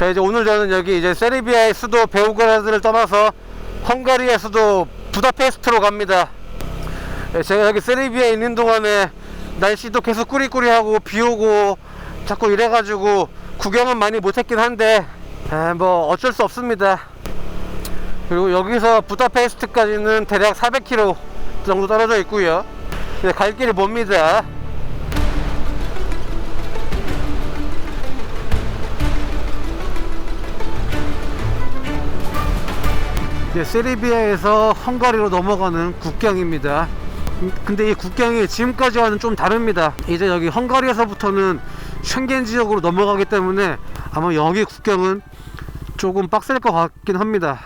자 이제 오늘 저는 여기 이제 세르비아의 수도 베오그라드를 떠나서 헝가리의 수도 부다페스트로 갑니다. 예, 제가 여기 세르비아에 있는 동안에 날씨도 계속 꾸리꾸리하고 비 오고 자꾸 이래가지고 구경은 많이 못했긴 한데 에, 뭐 어쩔 수 없습니다. 그리고 여기서 부다페스트까지는 대략 400km 정도 떨어져 있고요. 갈 길이 멉니다. 이제 세르비아에서 헝가리로 넘어가는 국경입니다. 음, 근데 이 국경이 지금까지와는 좀 다릅니다. 이제 여기 헝가리에서부터는 쉥겐 지역으로 넘어가기 때문에 아마 여기 국경은 조금 빡셀 것 같긴 합니다.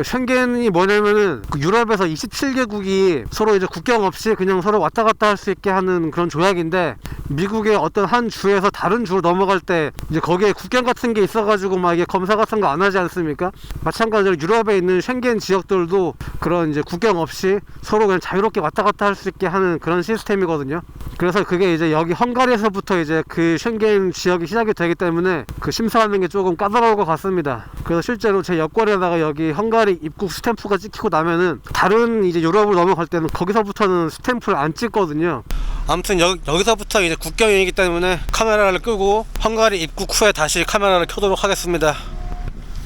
그 쉥겐이 뭐냐면은 그 유럽에서 27개국이 서로 이제 국경 없이 그냥 서로 왔다 갔다 할 수 있게 하는 그런 조약인데 미국의 어떤 한 주에서 다른 주로 넘어갈 때 이제 거기에 국경 같은 게 있어가지고 막 이게 검사 같은 거 안 하지 않습니까? 마찬가지로 유럽에 있는 쉥겐 지역들도 그런 이제 국경 없이 서로 그냥 자유롭게 왔다 갔다 할 수 있게 하는 그런 시스템이거든요. 그래서 그게 이제 여기 헝가리에서부터 이제 그 쉥겐 지역이 시작이 되기 때문에 그 심사하는 게 조금 까다로울 것 같습니다. 그래서 실제로 제 여권에다가 여기 헝가리 입국 스탬프가 찍히고 나면은 다른 이제 유럽으로 넘어갈 때는 거기서부터는 스탬프를 안 찍거든요. 아무튼 여, 여기서부터 이제 국경이기 때문에 카메라를 끄고 헝가리 입국 후에 다시 카메라를 켜도록 하겠습니다.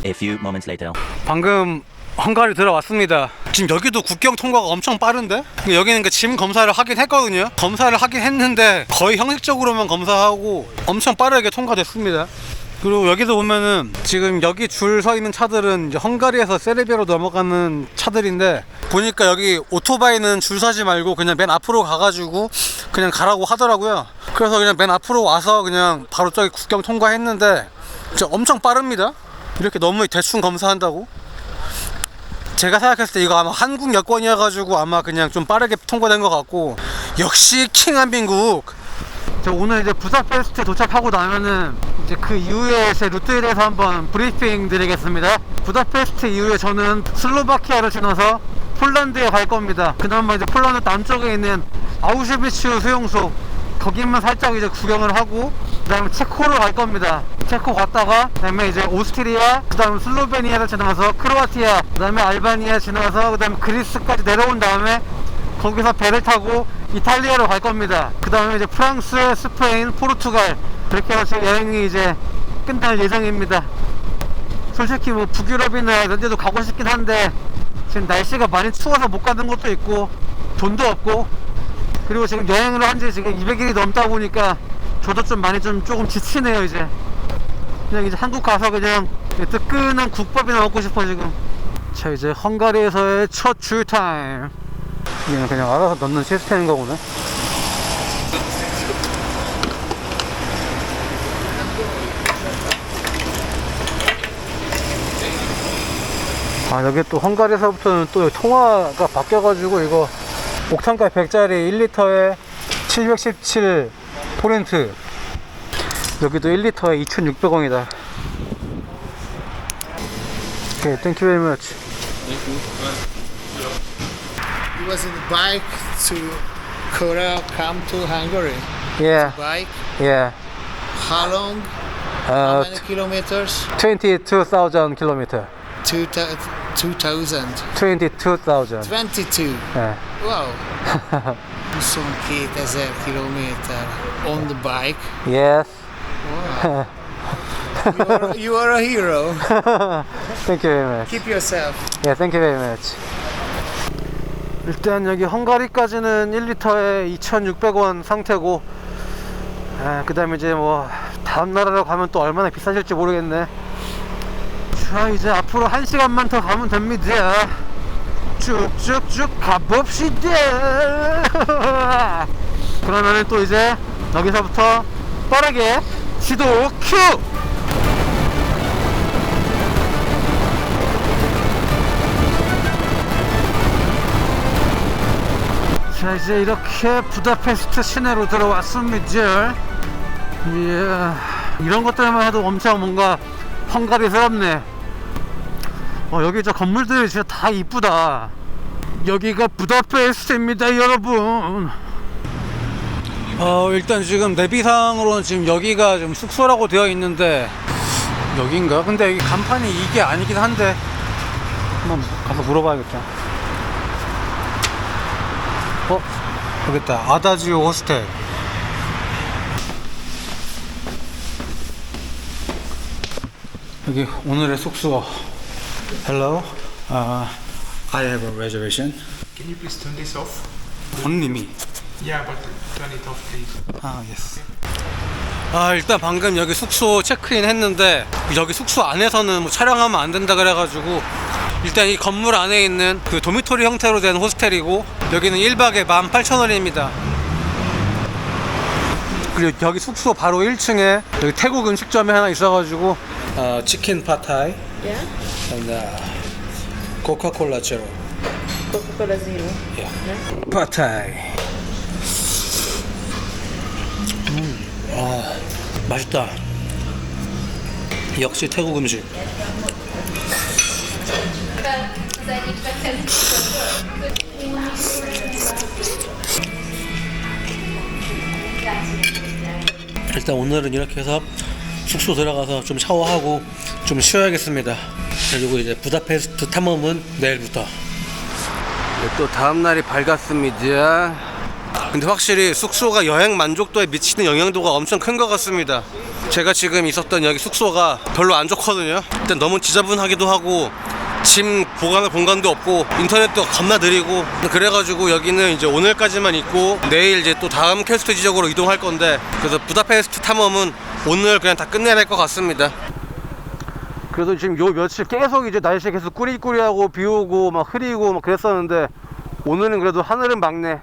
A few moments later. 방금 헝가리 들어왔습니다. 지금 여기도 국경 통과가 엄청 빠른데? 여기는 그 짐 검사를 하긴 했거든요. 검사를 하긴 했는데 거의 형식적으로만 검사하고 엄청 빠르게 통과됐습니다. 그리고 여기도 보면은 지금 여기 줄 서 있는 차들은 이제 헝가리에서 세르비아로 넘어가는 차들인데 보니까 여기 오토바이는 줄 서지 말고 그냥 맨 앞으로 가가지고 그냥 가라고 하더라고요. 그래서 그냥 맨 앞으로 와서 그냥 바로 저기 국경 통과했는데 진짜 엄청 빠릅니다. 이렇게 너무 대충 검사한다고? 제가 생각했을 때 이거 아마 한국 여권이어가지고 아마 그냥 좀 빠르게 통과된 것 같고 역시 킹한민국 저 오늘 이제 부다페스트에 도착하고 나면은 이제 그 이후에 제 루트에 대해서 한번 브리핑 드리겠습니다 부다페스트 이후에 저는 슬로바키아를 지나서 폴란드에 갈 겁니다 그나마 이제 폴란드 남쪽에 있는 아우슈비츠 수용소 거기만 살짝 이제 구경을 하고 그다음에 체코로 갈 겁니다. 체코 갔다가 그다음에 이제 오스트리아, 그다음 슬로베니아를 지나서 크로아티아, 그다음에 알바니아 지나서 그다음에 그리스까지 내려온 다음에 거기서 배를 타고 이탈리아로 갈 겁니다. 그 다음에 이제 프랑스, 스페인, 포르투갈 그렇게 해서 제 여행이 이제 끝날 예정입니다. 솔직히 뭐 북유럽이나 이런 데도 가고 싶긴 한데 지금 날씨가 많이 추워서 못 가는 것도 있고 돈도 없고 그리고 지금 여행을 한 지 지금 200일이 넘다 보니까 저도 좀 많이 좀 조금 지치네요 이제 그냥 이제 한국 가서 그냥 뜨끈한 국밥이나 먹고 싶어 지금 자 이제 헝가리에서의 첫 주타임 이게 그냥 알아서 넣는 시스템인 거구나. 아 여기 또 헝가리에서부터는 또 통화가 바뀌어가지고 이거 옥탄가 100짜리 1리터에 717 포렌트. 여기도 1리터에 2,600원이다. 오케이 땡큐 베리 머치 was in the bike to Korea, come to Hungary. Yeah. To bike. Yeah. How long? Uh, How many kilometers? 22,000 kilometers. Two 2,000. 22,000. 22. Yeah. Wow. Son kilometers on the bike. Yes. Wow. you, are, you are a hero. thank you very much. Keep yourself. Yeah, thank you very much. 일단 여기 헝가리까지는 1리터에 2,600원 상태고 그 다음에 이제 뭐 다음 나라로 가면 또 얼마나 비싸질지 모르겠네. 자 이제 앞으로 1시간만 더 가면 됩니다. 쭉쭉쭉 가봅시다. 그러면은 또 이제 여기서부터 빠르게 시도 큐! 자 이제 이렇게 부다페스트 시내로 들어왔습니다 이야 이런 것들만 해도 엄청 뭔가 헝가리스럽네 어 여기 저 건물들이 진짜 다 이쁘다 여기가 부다페스트입니다 여러분 어 일단 지금 내비상으로는 지금 여기가 좀 숙소라고 되어 있는데 여긴가? 근데 여기 간판이 이게 아니긴 한데 한번 가서 물어봐야겠다. 어? 여기 있다. 아다지오 호스텔. 여기 오늘의 숙소. Hello. Uh, I have a reservation. Can you please turn this off? 본님이. Yeah, but turn it off, please. 아, 예스. 아, 일단 방금 여기 숙소 체크인 했는데 여기 숙소 안에서는 뭐 촬영하면 안 된다 그래가지고 일단 이 건물 안에 있는 그 도미토리 형태로 된 호스텔이고 여기는 1박에 18,000원입니다. 그리고 여기 숙소 바로 1층에 여기 태국 음식점이 하나 있어가지고 어, 치킨 파타이 Yeah? and uh, 코카콜라 제로 Coca-Cola Zero. 파타이. 음, 아, 맛있다. 역시 태국 음식. 일단 오늘은 이렇게 해서 숙소 들어가서 좀 샤워하고 좀 쉬어야겠습니다. 그리고 이제 부다페스트 탐험은 내일부터. 또 다음 날이 밝았습니다. 근데 확실히 숙소가 여행 만족도에 미치는 영향도가 엄청 큰 것 같습니다. 제가 지금 있었던 여기 숙소가 별로 안 좋거든요. 일단 너무 지저분하기도 하고 짐 보관할 공간도 없고 인터넷도 겁나 느리고 그래가지고 여기는 이제 오늘까지만 있고 내일 이제 또 다음 퀘스트 지역으로 이동할 건데 그래서 부다페스트 탐험은 오늘 그냥 다 끝내야 될 것 같습니다. 그래서 지금 요 며칠 계속 이제 날씨 계속 꾸리꾸리하고 비 오고 막 흐리고 막 그랬었는데 오늘은 그래도 하늘은 맑네.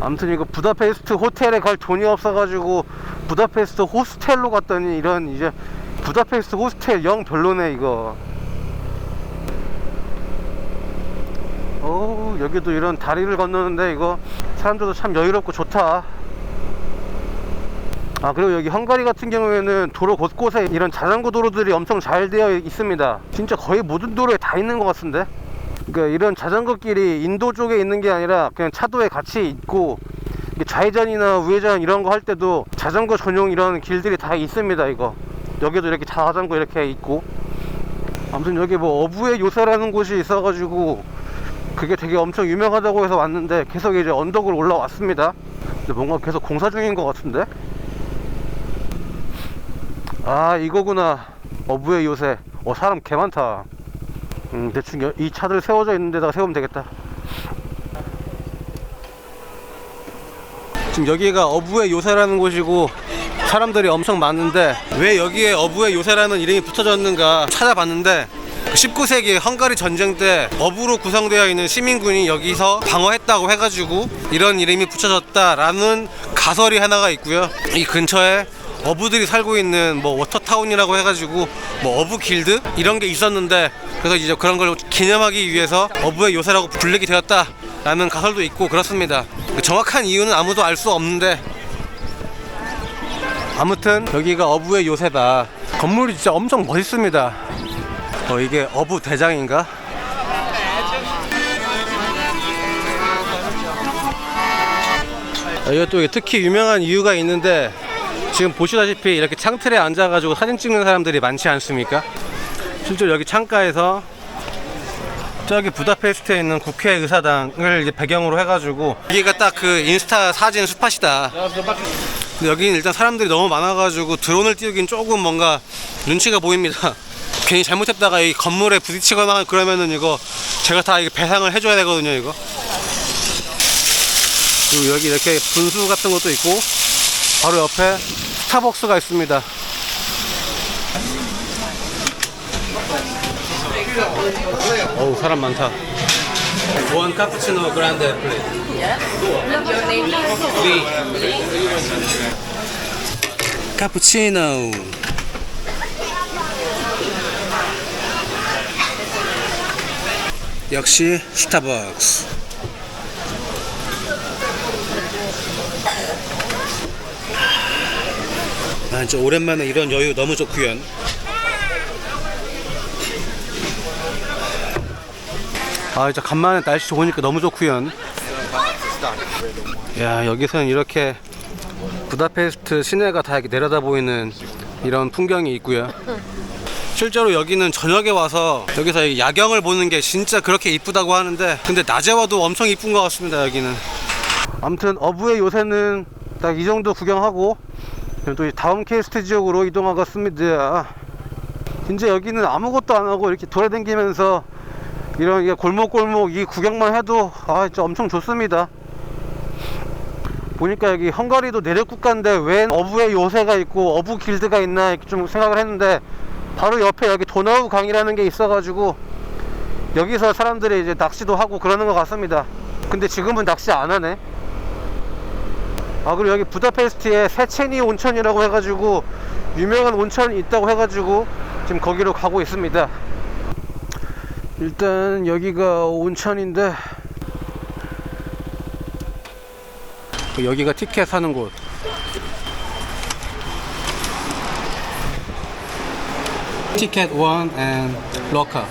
아무튼 이거 부다페스트 호텔에 갈 돈이 없어가지고 부다페스트 호스텔로 갔더니 이런 이제 부다페스트 호스텔 영 별로네 이거. 어 여기도 이런 다리를 건너는데 이거 사람들도 참 여유롭고 좋다. 아 그리고 여기 헝가리 같은 경우에는 도로 곳곳에 이런 자전거 도로들이 엄청 잘 되어 있습니다. 진짜 거의 모든 도로에 다 있는 것 같은데? 그러니까 이런 자전거 길이 인도 쪽에 있는 게 아니라 그냥 차도에 같이 있고 좌회전이나 우회전 이런 거 할 때도 자전거 전용 이런 길들이 다 있습니다 이거. 여기도 이렇게 자전거 이렇게 있고. 아무튼 여기 뭐 어부의 요새라는 곳이 있어가지고 그게 되게 엄청 유명하다고 해서 왔는데 계속 이제 언덕을 올라왔습니다. 근데 뭔가 계속 공사 중인 것 같은데? 아 이거구나. 어부의 요새. 어 사람 개 많다. 음 대충 여- 이 차들 세워져 있는 데다가 세우면 되겠다. 지금 여기가 어부의 요새라는 곳이고 사람들이 엄청 많은데 왜 여기에 어부의 요새라는 이름이 붙어졌는가 찾아봤는데 19세기 헝가리 전쟁 때 어부로 구성되어 있는 시민군이 여기서 방어했다고 해가지고 이런 이름이 붙여졌다라는 가설이 하나가 있고요. 이 근처에 어부들이 살고 있는 뭐 워터타운이라고 해가지고 뭐 어부 길드 이런 게 있었는데 그래서 이제 그런 걸 기념하기 위해서 어부의 요새라고 불리게 되었다라는 가설도 있고 그렇습니다. 정확한 이유는 아무도 알 수 없는데 아무튼 여기가 어부의 요새다. 건물이 진짜 엄청 멋있습니다. 어 이게 어부 대장인가? 어, 이거 또 특히 유명한 이유가 있는데 지금 보시다시피 이렇게 창틀에 앉아가지고 사진 찍는 사람들이 많지 않습니까? 실제로 여기 창가에서 저기 부다페스트에 있는 국회 의사당을 이제 배경으로 해가지고 여기가 딱 그 인스타 사진 스팟이다. 근데 여기는 일단 사람들이 너무 많아가지고 드론을 띄우긴 조금 뭔가 눈치가 보입니다. 괜히 잘못했다가 이 건물에 부딪히거나 그러면은 이거 제가 다 이게 배상을 해줘야 되거든요, 이거. 그리고 여기 이렇게 분수 같은 것도 있고 바로 옆에 스타벅스가 있습니다. 어우 사람 많다. 원 카푸치노 그란데 플레이트. 리. 카푸치노. 역시 스타벅스. 아, 진짜 오랜만에 이런 여유 너무 좋구연. 아, 진짜 간만에 날씨 좋으니까 너무 좋구연. 야, 여기서는 이렇게 부다페스트 시내가 다 이렇게 내려다 보이는 이런 풍경이 있고요. 실제로 여기는 저녁에 와서 여기서 이 야경을 보는 게 진짜 그렇게 이쁘다고 하는데 근데 낮에 와도 엄청 이쁜 것 같습니다 여기는. 아무튼 어부의 요새는 딱 이 정도 구경하고 또이 다음 케이스트 지역으로 이동하겠습니다. 진짜 여기는 아무것도 안 하고 이렇게 돌아다니면서 이런 골목골목 이 구경만 해도 아 진짜 엄청 좋습니다. 보니까 여기 헝가리도 내륙 국가인데 왜 어부의 요새가 있고 어부 길드가 있나 이렇게 좀 생각을 했는데 바로 옆에 여기 도나우 강이라는 게 있어가지고 여기서 사람들이 이제 낚시도 하고 그러는 것 같습니다. 근데 지금은 낚시 안 하네. 아 그리고 여기 부다페스트에 세체니 온천이라고 해가지고 유명한 온천이 있다고 해가지고 지금 거기로 가고 있습니다. 일단 여기가 온천인데 여기가 티켓 사는 곳. 티켓 1 and 로커.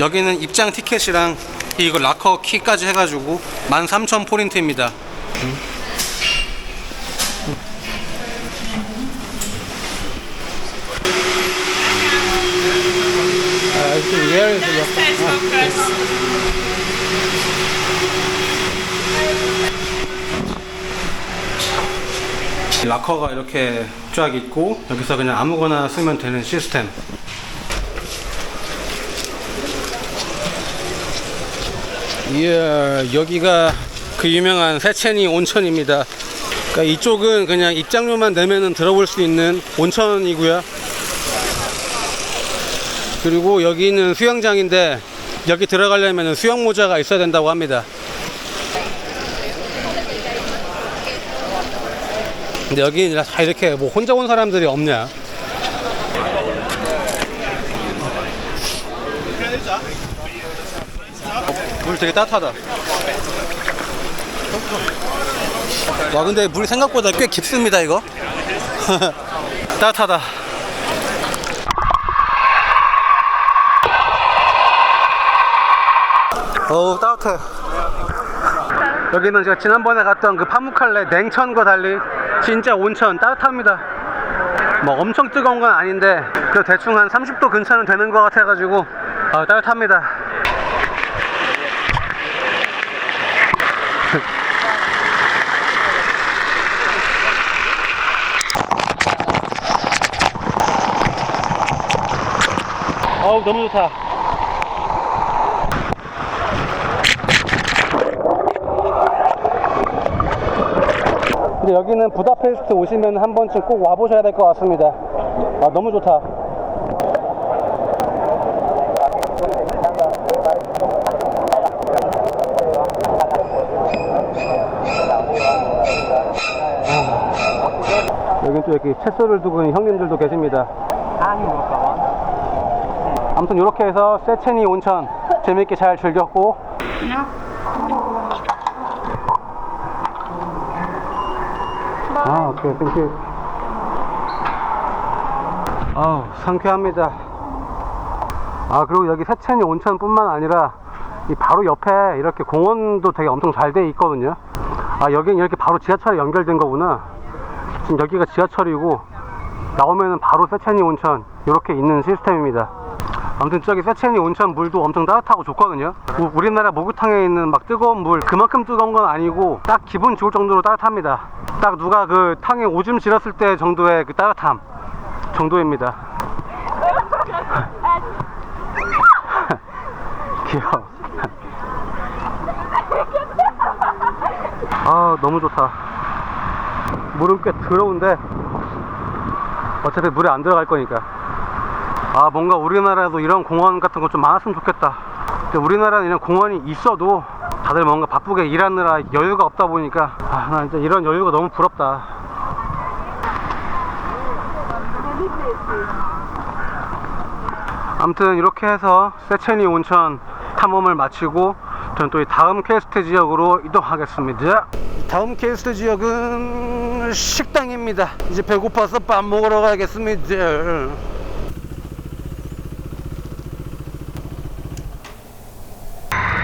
여기는 입장 티켓이랑 이거 락커 키까지 해가지고 13,000 포인트입니다. 락커가 이렇게 쫙 있고 여기서 그냥 아무거나 쓰면 되는 시스템. 이야 여기가 그 유명한 세체니 온천입니다. 그러니까 이쪽은 그냥 입장료만 내면은 들어볼 수 있는 온천이고요. 그리고 여기는 수영장인데 여기 들어가려면 수영 모자가 있어야 된다고 합니다. 근데 여기 다 이렇게 뭐 혼자 온 사람들이 없냐? 물 되게 따뜻하다. 와 근데 물이 생각보다 꽤 깊습니다 이거. 따뜻하다. 어우 따뜻해. 여기는 제가 지난번에 갔던 그 파묵칼레 냉천과 달리 진짜 온천 따뜻합니다. 뭐 엄청 뜨거운 건 아닌데 그 대충 한 30도 근처는 되는 것 같아 가지고 아, 따뜻합니다. 어우 너무 좋다. 근데 여기는 부다페스트 오시면 한 번쯤 꼭 와보셔야 될 것 같습니다. 아, 너무 좋다. 여긴 또 이렇게 채소를 두고 있는 형님들도 계십니다. 아무튼 이렇게 해서 세체니 온천 재밌게 잘 즐겼고 아, 오케이, 땡큐. 아우, 상쾌합니다. 아, 그리고 여기 세천이 온천뿐만 아니라 이 바로 옆에 이렇게 공원도 되게 엄청 잘 돼 있거든요. 아, 여기는 이렇게 바로 지하철에 연결된 거구나. 지금 여기가 지하철이고 나오면은 바로 세천이 온천 이렇게 있는 시스템입니다. 아무튼 저기 세첸이 온천 물도 엄청 따뜻하고 좋거든요. 우- 우리나라 목욕탕에 있는 막 뜨거운 물 그만큼 뜨거운 건 아니고 딱 기분 좋을 정도로 따뜻합니다. 딱 누가 그 탕에 오줌 지렸을 때 정도의 그 따뜻함 정도입니다. 귀여워. 아 너무 좋다. 물은 꽤 더러운데 어차피 물에 안 들어갈 거니까. 아 뭔가 우리나라에도 이런 공원 같은 거 좀 많았으면 좋겠다 근데 우리나라는 이런 공원이 있어도 다들 뭔가 바쁘게 일하느라 여유가 없다 보니까 아 나 진짜 이런 여유가 너무 부럽다. 아무튼 이렇게 해서 세체니 온천 탐험을 마치고 저는 또 이 다음 퀘스트 지역으로 이동하겠습니다. 다음 퀘스트 지역은 식당입니다. 이제 배고파서 밥 먹으러 가겠습니다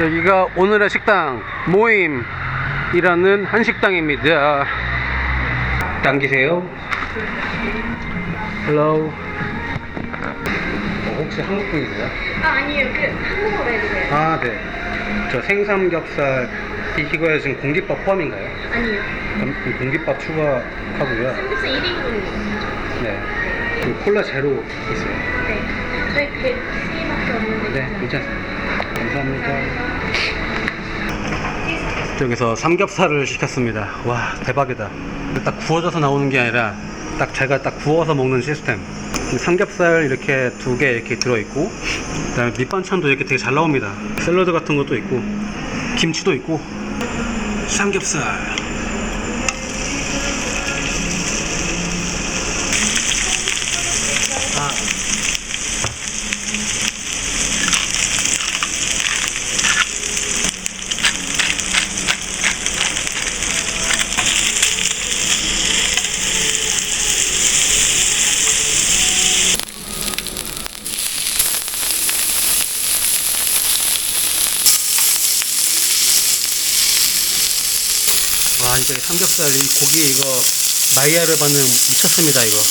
여기가 오늘의 식당 모임이라는 한식당입니다. 당기세요. Hello. 어, 혹시 한국 분이세요? 아, 아니에요. 그 한국어로 해주세요. 아, 네. 저 생삼겹살 이- 이거에 지금 공깃밥 포함인가요? 아니요. 그럼 그 공깃밥 추가하고요. 삼겹살 1인분이요. 네. 그 콜라 제로 있어요. 네. 저희 그게 C밖에 없는데. 네, 괜찮습니다. 감사합니다. 여기서 삼겹살을 시켰습니다. 와, 대박이다. 딱 구워져서 나오는 게 아니라 딱 제가 딱 구워서 먹는 시스템. 삼겹살 이렇게 두 개 이렇게 들어있고, 그 다음에 밑반찬도 이렇게 되게 잘 나옵니다. 샐러드 같은 것도 있고, 김치도 있고, 삼겹살. 아, 와 이제 삼겹살 이 고기 이거 마이야르 바는 미쳤습니다 이거.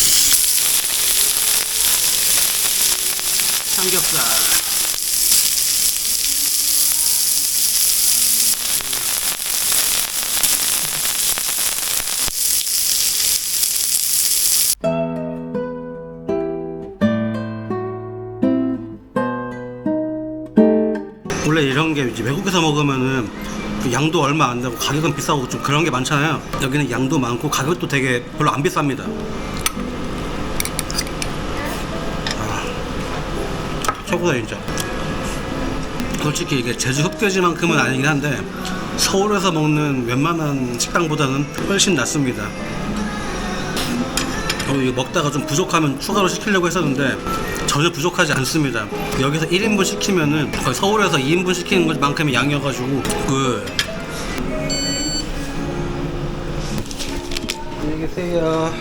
삼겹살. 원래 이런 게 이제 외국에서 먹으면은 그 양도 얼마 안 되고 가격은 비싸고 좀 그런 게 많잖아요. 여기는 양도 많고 가격도 되게 별로 안 비쌉니다. 아, 최고다 진짜. 솔직히 이게 제주 흑돼지만큼은 아니긴 한데 서울에서 먹는 웬만한 식당보다는 훨씬 낫습니다. 먹다가 좀 부족하면 추가로 시키려고 했었는데 전혀 부족하지 않습니다. 여기서 1인분 시키면은 거의 서울에서 2인분 시키는 것만큼의 양이어가지고 그 안녕히 계세요.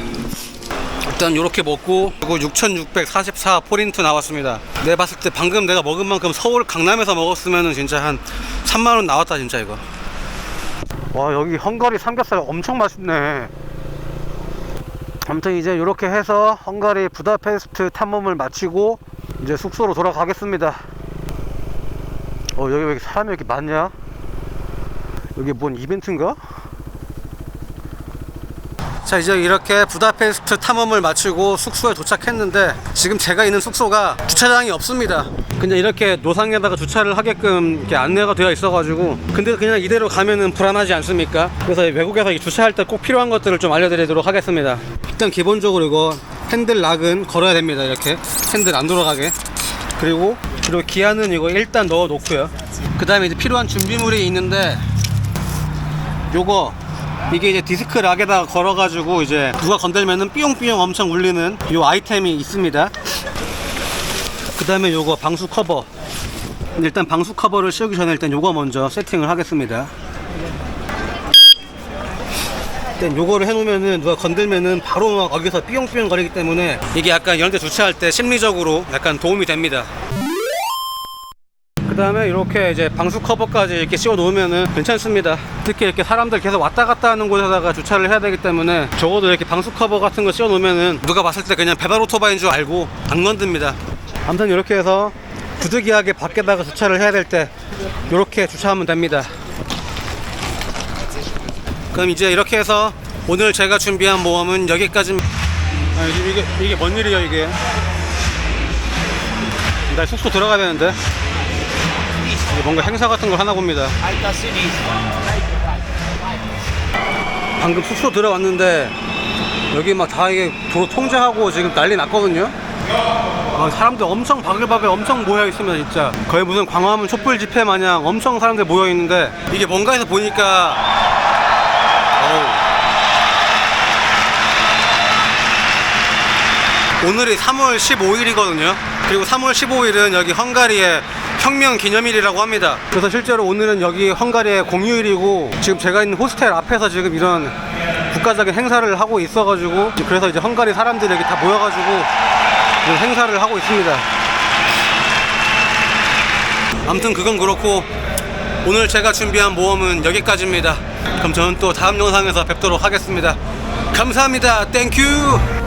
일단 이렇게 먹고 그리고 6,644 포인트 나왔습니다. 내가 봤을 때 방금 내가 먹은 만큼 서울 강남에서 먹었으면은 진짜 한 3만 원 나왔다 진짜 이거. 와 여기 헝가리 삼겹살 엄청 맛있네. 아무튼 이제 이렇게 해서 헝가리 부다페스트 탐험을 마치고 이제 숙소로 돌아가겠습니다. 어 여기 왜 사람이 이렇게 많냐? 여기 뭔 이벤트인가? 자 이제 이렇게 부다페스트 탐험을 마치고 숙소에 도착했는데 지금 제가 있는 숙소가 주차장이 없습니다. 그냥 이렇게 노상에다가 주차를 하게끔 이렇게 안내가 되어 있어가지고 근데 그냥 이대로 가면은 불안하지 않습니까? 그래서 외국에서 이 주차할 때 꼭 필요한 것들을 좀 알려드리도록 하겠습니다. 일단 기본적으로 이거 핸들 락은 걸어야 됩니다 이렇게. 핸들 안 돌아가게. 그리고 그리고 기아는 이거 일단 넣어 놓고요. 그 다음에 이제 필요한 준비물이 있는데 요거 이게 이제 디스크 락에다가 걸어가지고 이제 누가 건들면은 삐용삐용 엄청 울리는 요 아이템이 있습니다. 그 다음에 요거 방수 커버. 일단 방수 커버를 씌우기 전에 일단 요거 먼저 세팅을 하겠습니다. 일단 요거를 해놓으면은 누가 건들면은 바로 막 거기서 삐용삐용 거리기 때문에 이게 약간 이런 데 주차할 때 심리적으로 약간 도움이 됩니다. 그 다음에 이렇게 이제 방수 커버까지 이렇게 씌워 놓으면은 괜찮습니다. 특히 이렇게 사람들 계속 왔다 갔다 하는 곳에다가 주차를 해야 되기 때문에 적어도 이렇게 방수 커버 같은 거 씌워 놓으면은 누가 봤을 때 그냥 배달 오토바이인 줄 알고 안 건듭니다. 아무튼 이렇게 해서 부득이하게 밖에다가 주차를 해야 될 때 이렇게 주차하면 됩니다. 그럼 이제 이렇게 해서 오늘 제가 준비한 모험은 여기까지. 아, 이게 이게 뭔 일이야 이게? 나 숙소 들어가야 되는데. 이게 뭔가 행사 같은 걸 하나 봅니다. 방금 숙소 들어왔는데 여기 막 다 이게 도로 통제하고 지금 난리 났거든요. 아, 사람들 엄청 바글바글 엄청 모여 있습니다 진짜 거의 무슨 광화문 촛불 집회 마냥 엄청 사람들 모여 있는데 이게 뭔가 해서 보니까. 오늘이 3월 15일이거든요. 그리고 3월 15일은 여기 헝가리의 혁명 기념일이라고 합니다. 그래서 실제로 오늘은 여기 헝가리의 공휴일이고 지금 제가 있는 호스텔 앞에서 지금 이런 국가적인 행사를 하고 있어가지고 그래서 이제 헝가리 사람들이 여기 다 모여가지고 행사를 하고 있습니다. 아무튼 그건 그렇고 오늘 제가 준비한 모험은 여기까지입니다. 그럼 저는 또 다음 영상에서 뵙도록 하겠습니다. 감사합니다 땡큐